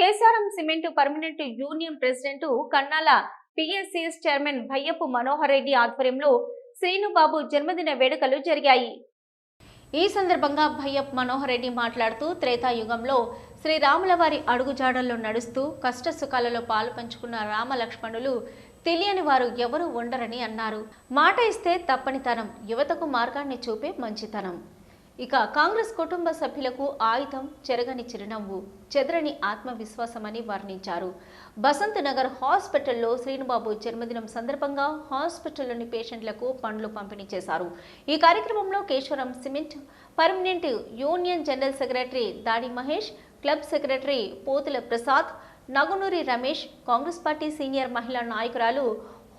Kesaram cement permanent union president Kannala PSCS chairman Bhayyapu Manohar Reddy ఆధ్వర్యంలో శ్రీనుబాబు జన్మదిన వేడుకలు జరిగాయి. ఈ సందర్భంగా భయ్యప్ మనోహర్ రెడ్డి మాట్లాడుతూ త్రేతాయుగంలో శ్రీరాముల వారి అడుగుజాడల్లో నడుస్తూ కష్ట సుఖాలలో పాలు పంచుకున్న రామలక్ష్మణులు తెలియని వారు ఎవరు ఉండరని అన్నారు. మాట ఇస్తే తప్పనితనం యువతకు మార్గాన్ని చూపే మంచితనం. ఇక కాంగ్రెస్ కుటుంబ సభ్యులకు ఆయుధం చెరగని చిరునవ్వు చెదరని ఆత్మవిశ్వాసమని వర్ణించారు. బసంత్ నగర్ హాస్పిటల్లో శ్రీనుబాబు జన్మదినం సందర్భంగా హాస్పిటల్లోని పేషెంట్లకు పండ్లు పంపిణీ చేశారు. ఈ కార్యక్రమంలో Keshavaram cement permanent union general secretary Dadi Mahesh club secretary Pothula Prasad Nagunuri Ramesh Congress party senior మహిళా నాయకురాలు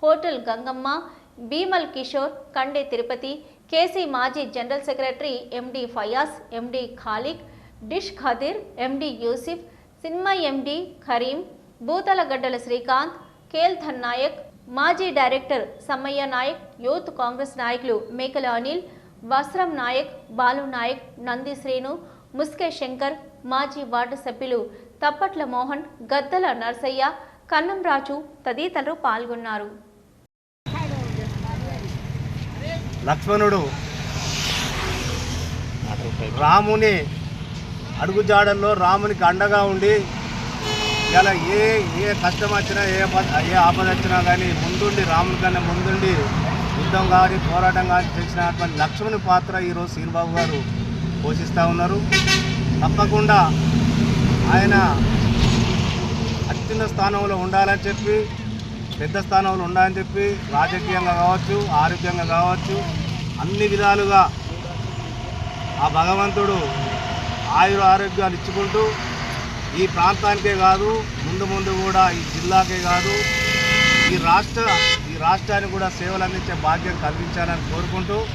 హోటల్ గంగమ్మ భీమల్ కిషోర్ కండే తిరుపతి కేసీ మాజీ general secretary MD Fayaz MD Khaliq dish Khadeer MD Yusuf cinema MD Karim Bhoothalagaddala Srikanth Keldhan Nayak మాజీ director Sammaiah Nayak youth Congress నాయకులు మేకల అనిల్ వస్త్రం నాయక్ బాలు నాయక్ నంది శ్రీను ముస్కే శంకర్ మాజీ ward సభ్యులు తప్పట్ల మోహన్ గద్దల నర్సయ్య కన్నం రాజు తదితరులు పాల్గొన్నారు. లక్ష్మణుడు రాముని అడుగుజాడల్లో రామునికి అండగా ఉండి ఇలా ఏ ఏ కష్టం వచ్చినా ఏ ఏ ఆపద వచ్చినా కానీ ముందుండి రాముని కన్నా ముందుండి యుద్ధం కానీ పోరాటం కానీ చేసినటువంటి లక్ష్మణుని పాత్ర ఈరోజు శ్రీనిబాబు గారు పోషిస్తూ ఉన్నారు. తప్పకుండా ఆయన అత్యున్న స్థానంలో ఉండాలని చెప్పి పెద్ద స్థానంలో ఉండాలని చెప్పి రాజకీయంగా కావచ్చు ఆరోగ్యంగా కావచ్చు అన్ని విధాలుగా ఆ భగవంతుడు ఆయుర ఆరోగ్యాలు ఇచ్చుకుంటూ ఈ ప్రాంతానికే కాదు ముందు ముందు కూడా ఈ జిల్లాకే కాదు ఈ రాష్ట్ర ఈ రాష్ట్రానికి కూడా సేవలు అందించే భాగ్యం కల్పించాలని కోరుకుంటూ